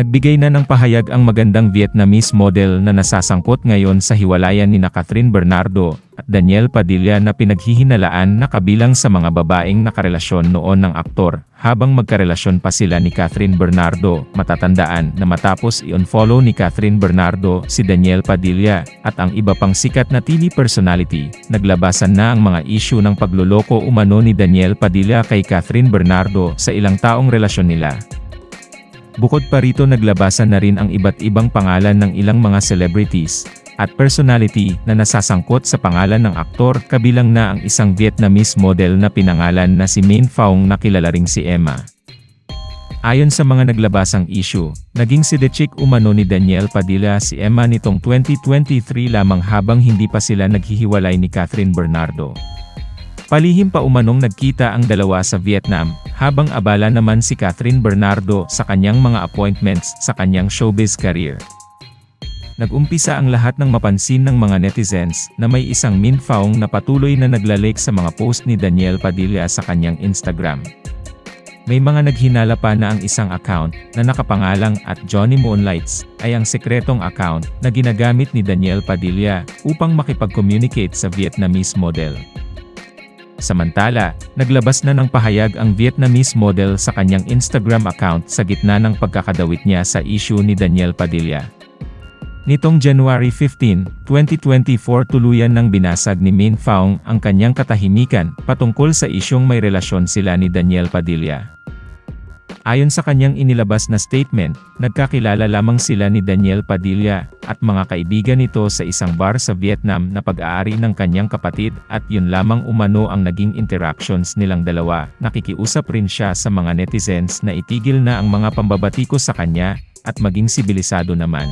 Nagbigay na ng pahayag ang magandang Vietnamese model na nasasangkot ngayon sa hiwalayan ni na Catherine Bernardo at Daniel Padilla na pinaghihinalaan na kabilang sa mga babaeng nakarelasyon noon ng aktor, habang magkarelasyon pa sila ni Catherine Bernardo, matatandaan na matapos i-unfollow ni Catherine Bernardo si Daniel Padilla at ang iba pang sikat na TV personality, naglabasan na ang mga issue ng pagluloko umano ni Daniel Padilla kay Catherine Bernardo sa ilang taong relasyon nila. Bukod pa rito naglabasan na rin ang iba't ibang pangalan ng ilang mga celebrities at personality na nasasangkot sa pangalan ng aktor kabilang na ang isang Vietnamese model na pinangalan na si Min Phaong na kilala ring si Emma. Ayon sa mga naglabasang issue, naging si The Chick umano ni Daniel Padilla si Emma nitong 2023 lamang habang hindi pa sila naghihiwalay ni Catherine Bernardo. Palihim pa umanong nagkita ang dalawa sa Vietnam, habang abala naman si Catherine Bernardo sa kanyang mga appointments sa kanyang showbiz career. Nag-umpisa ang lahat ng mapansin ng mga netizens na may isang Min Phaong na patuloy na naglalake sa mga post ni Daniel Padilla sa kanyang Instagram. May mga naghinala pa na ang isang account na nakapangalang at Johnny Moonlights ay ang sekretong account na ginagamit ni Daniel Padilla upang makipag-communicate sa Vietnamese model. Samantala, naglabas na ng pahayag ang Vietnamese model sa kanyang Instagram account sa gitna ng pagkakadawit niya sa issue ni Daniel Padilla. Nitong January 15, 2024 tuluyan ng binasag ni Min Phaong ang kanyang katahimikan patungkol sa isyong may relasyon sila ni Daniel Padilla. Ayon sa kanyang inilabas na statement, nagkakilala lamang sila ni Daniel Padilla at mga kaibigan nito sa isang bar sa Vietnam na pag-aari ng kanyang kapatid at yun lamang umano ang naging interactions nilang dalawa. Nakikiusap rin siya sa mga netizens na itigil na ang mga pambabatikos sa kanya at maging sibilisado naman.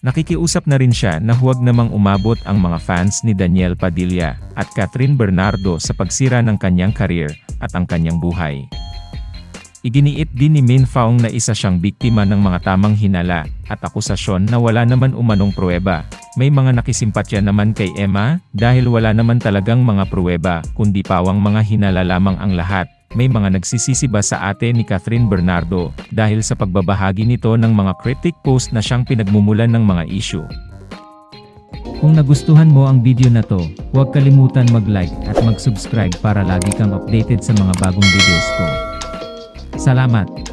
Nakikiusap na rin siya na huwag namang umabot ang mga fans ni Daniel Padilla at Catherine Bernardo sa pagsira ng kanyang career at ang kanyang buhay. Iginiit din ni Min Phaong na isa siyang biktima ng mga tamang hinala at akusasyon na wala naman umanong pruweba. May mga nakisimpatya naman kay Emma dahil wala naman talagang mga pruweba kundi pawang mga hinala lamang ang lahat. May mga nagsisisi ba sa ate ni Catherine Bernardo dahil sa pagbabahagi nito ng mga critic post na siyang pinagmumulan ng mga issue. Kung nagustuhan mo ang video na to, huwag kalimutan mag-like at mag-subscribe para lagi kang updated sa mga bagong videos ko. Salamat!